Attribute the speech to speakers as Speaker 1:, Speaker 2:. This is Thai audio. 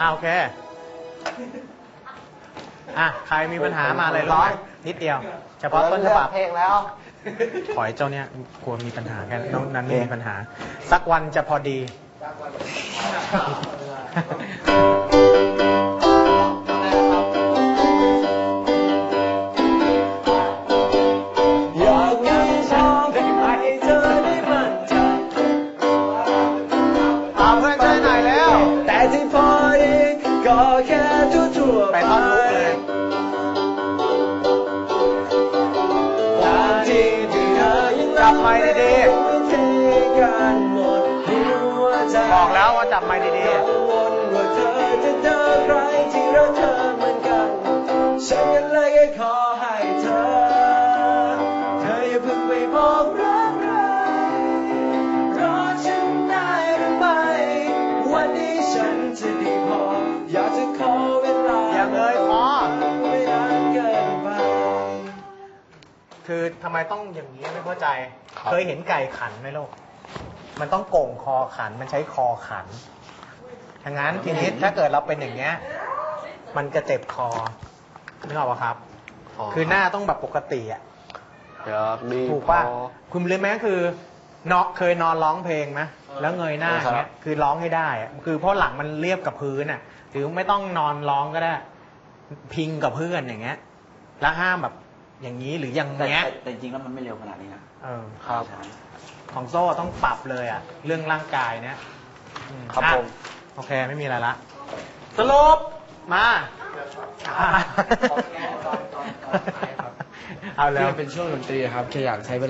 Speaker 1: อ่าโอเค อะ ใครมีปัญหามาเลยร้อยนิดเดียว เฉพาะต้นฉบับ
Speaker 2: เพลงแล้ว
Speaker 1: ขอให้เจ้าเนี้ยกลัวมีปัญหากันน้องนั้นไม่มีปัญหา สักวันจะพอดี
Speaker 2: ก็
Speaker 1: แค่
Speaker 2: ทั่วๆ
Speaker 1: ไปท่อนฮุกเลย
Speaker 2: บางทีที่เธอยัง
Speaker 1: จับไมค์ดี
Speaker 2: ไม่เทกันหมดหัวใจ
Speaker 1: บอกแล้วว่าจับไมค์ดี
Speaker 2: กังวลว่าเธอจะเจอใครที่รักเธอเหมือนกัน ฉันก็เลยแค่ขอให้เธอ เธออย่าเพิ่งไปบอก ออยากจะขอเวลา
Speaker 1: อย่าเงยคอ
Speaker 2: ไม่นานเกินไป
Speaker 1: ๆคือทำไมต้องอย่างนี้ไม่เข้าใจ
Speaker 2: ครับ
Speaker 1: เคยเห็นไก่ขันไหมลูกมันต้องโก่งคอขันมันใช้คอขันดังนั้นทีนี้ถ้าเกิดเราเป็นอย่างเงี้ย มันจะเจ็บคอนึกออกปะครับ คือหน้าต้องแบบปกติอะ
Speaker 2: อยากดี
Speaker 1: ถูกป่ะคุณรู้ไหมคือ เนาะเคยนอนร้องเพลงไหมแล้วเงยหน้าอย่างเงี้ยคือร้องให้ได้อะคือเพราะหลังมันเรียบกับพื้นอะหรือไม่ต้องนอนร้องก็ได้ พิงกับเพื่อนอย่างเงี้ย แล้วห้ามแบบอย่างนี้หรืออย่าง
Speaker 3: แต่
Speaker 1: เงี้ย
Speaker 3: แต่จริงๆแล้วมันไม่เร็วขนาดนี้นะ
Speaker 1: เออ
Speaker 2: ครับ
Speaker 3: ใช่
Speaker 1: ของโซ่ต้องปรับเลยอะเรื่องร่างกายเนี้ยอื
Speaker 2: ครับ
Speaker 1: อะ
Speaker 2: ผม
Speaker 1: โอเคไม่มีอะไรละสรุปมาอะเอาแล้ว
Speaker 4: เป็นช่วงดนตรีครับแค่อยากใช้เวลา